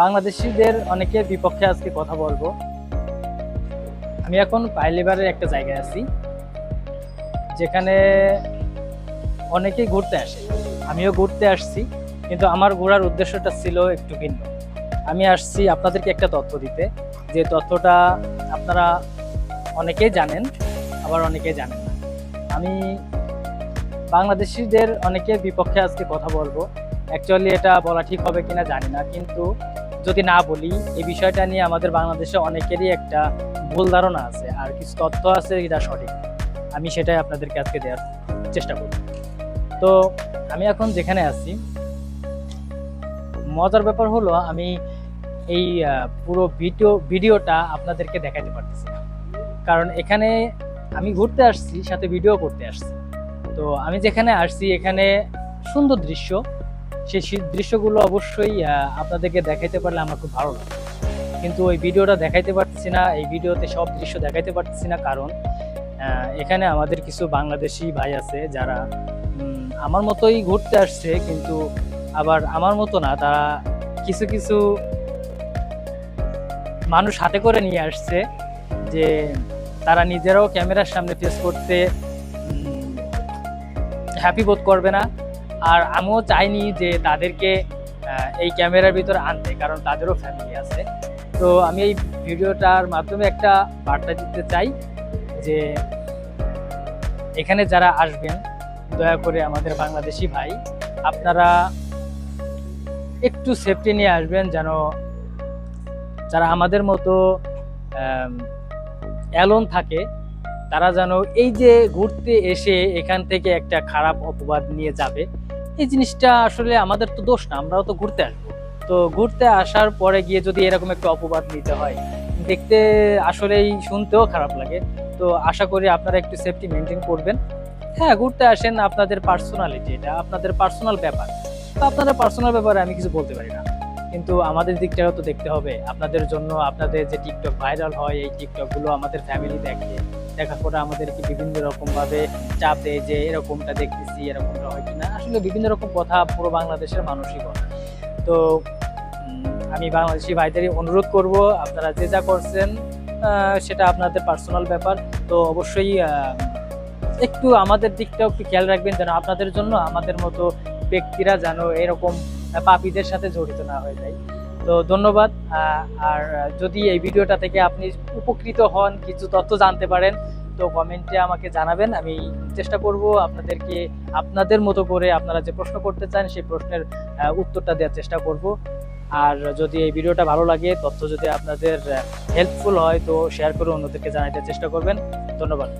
বাংলাদেশিদের অনেকের বিপক্ষে আজকে কথা বলব। আমি এখন পাইলিবারের একটা জায়গায় আছি, যেখানে অনেকেই ঘুরতে আসে। আমিও ঘুরতে আসছি, কিন্তু আমার ঘোরার উদ্দেশ্যটা ছিল একটু ভিন্ন। আমি আসছি আপনাদেরকে একটা তথ্য দিতে। যে তথ্যটা আপনারা অনেকেই জানেন, আবার অনেকেই জানেন না। আমি বাংলাদেশিদের অনেকের বিপক্ষে আজকে কথা বলব। অ্যাকচুয়ালি এটা বলা ঠিক হবে কিনা জানি না, কিন্তু যদি না বলি, এই বিষয়টা নিয়ে আমাদের বাংলাদেশে অনেকেরই একটা ভুল ধারণা আছে আর কিছু তথ্য আছে এটা সঠিক। আমি সেটাই আপনাদেরকে আজকে দেওয়ার চেষ্টা করব তো আমি এখন যেখানে আছি, মজার ব্যাপার হলো আমি এই পুরো ভিডিও, ভিডিওটা আপনাদেরকে দেখাতে পারতেছি কারণ এখানে আমি ঘুরতে আসছি, সাথে ভিডিও করতে আসছি। তো আমি যেখানে আসছি, এখানে সুন্দর দৃশ্য সেই দৃশ্যগুলো অবশ্যই আপনাদেরকে দেখাইতে পারলে আমার খুব ভালো লাগে কিন্তু ওই ভিডিওটা দেখাইতে পারছি না, এই ভিডিওতে সব দৃশ্য দেখাইতে পারছি না, কারণ এখানে আমাদের কিছু বাংলাদেশি ভাই আছে যারা আমার মতোই ঘুরতে আসছে, কিন্তু আবার আমার মতো না, তারা কিছু কিছু মানুষ হাতে করে নিয়ে আসছে যে তারা নিজেরাও ক্যামেরার সামনে ফেস করতে হ্যাপি বোধ করবে না। আর আমিও চাইনি যে তাদেরকে এই ক্যামেরার ভিতরে আনতে, কারণ তাদেরও ফ্যামিলি আছে। তো আমি এই ভিডিওটার মাধ্যমে একটা বার্তা দিতে চাই যে, এখানে যারা আসবেন, দয়া করে আমাদের বাংলাদেশি ভাই, আপনারা একটু সেফটি নিয়ে আসবেন যেন যারা আমাদের মতো অ্যালোন থাকে, তারা যেন এই যে ঘুরতে এসে এখান থেকে একটা খারাপ অপবাদ নিয়ে যাবে এই জিনিসটা আসলে আমাদের তো দোষ না, আমরাও তো ঘুরতে আসব। তো ঘুরতে আসার পরে গিয়ে যদি এরকম একটা অপবাদ নিতে হয়, দেখতে আসলেই শুনতেও খারাপ লাগে। তো আশা করি আপনারা একটু সেফটি মেনটেন করবেন। হ্যাঁ ঘুরতে আসেন আপনাদের পার্সোনালিটি এটা আপনাদের পার্সোনাল ব্যাপার। তো আপনাদের পার্সোনাল ব্যাপারে আমি কিছু বলতে পারি না। কিন্তু আমাদের দিকটাও তো দেখতে হবে। আপনাদের জন্য আপনাদের যে টিকটক ভাইরাল হয়, এই টিকটকগুলো আমাদের ফ্যামিলি দেখে। দেখার পরে আমাদেরকে বিভিন্ন রকম ভাবে চাপ দেয় যে এরকমটা দেখতেছি, এরকমটা হয় কিনা। আসলে বিভিন্ন রকম কথা পুরো বাংলাদেশের মানুষই বলে। তো আমি বাংলাদেশি ভাইদেরই অনুরোধ করব, আপনারা যে যা করছেন সেটা আপনাদের পার্সোনাল ব্যাপার। তো অবশ্যই একটু আমাদের দিকটাও একটু খেয়াল রাখবেন যেন আপনাদের জন্য আমাদের মতো ব্যক্তিরা যেন এরকম পাপীদের সাথে জড়িত না হয়ে যায়। তো ধন্যবাদ আর যদি এই ভিডিওটা থেকে আপনি উপকৃত হন, কিছু তথ্য জানতে পারেন, তো কমেন্টে আমাকে জানাবেন। আমি চেষ্টা করব আপনাদেরকে, আপনাদের মতো করে আপনারা যে প্রশ্ন করতে চান, সেই প্রশ্নের উত্তরটা দেওয়ার চেষ্টা করব। আর যদি এই ভিডিওটা ভালো লাগে, তথ্য যদি আপনাদের হেল্পফুল হয়, তো শেয়ার করে অন্যদেরকে জানাতে চেষ্টা করবেন। ধন্যবাদ।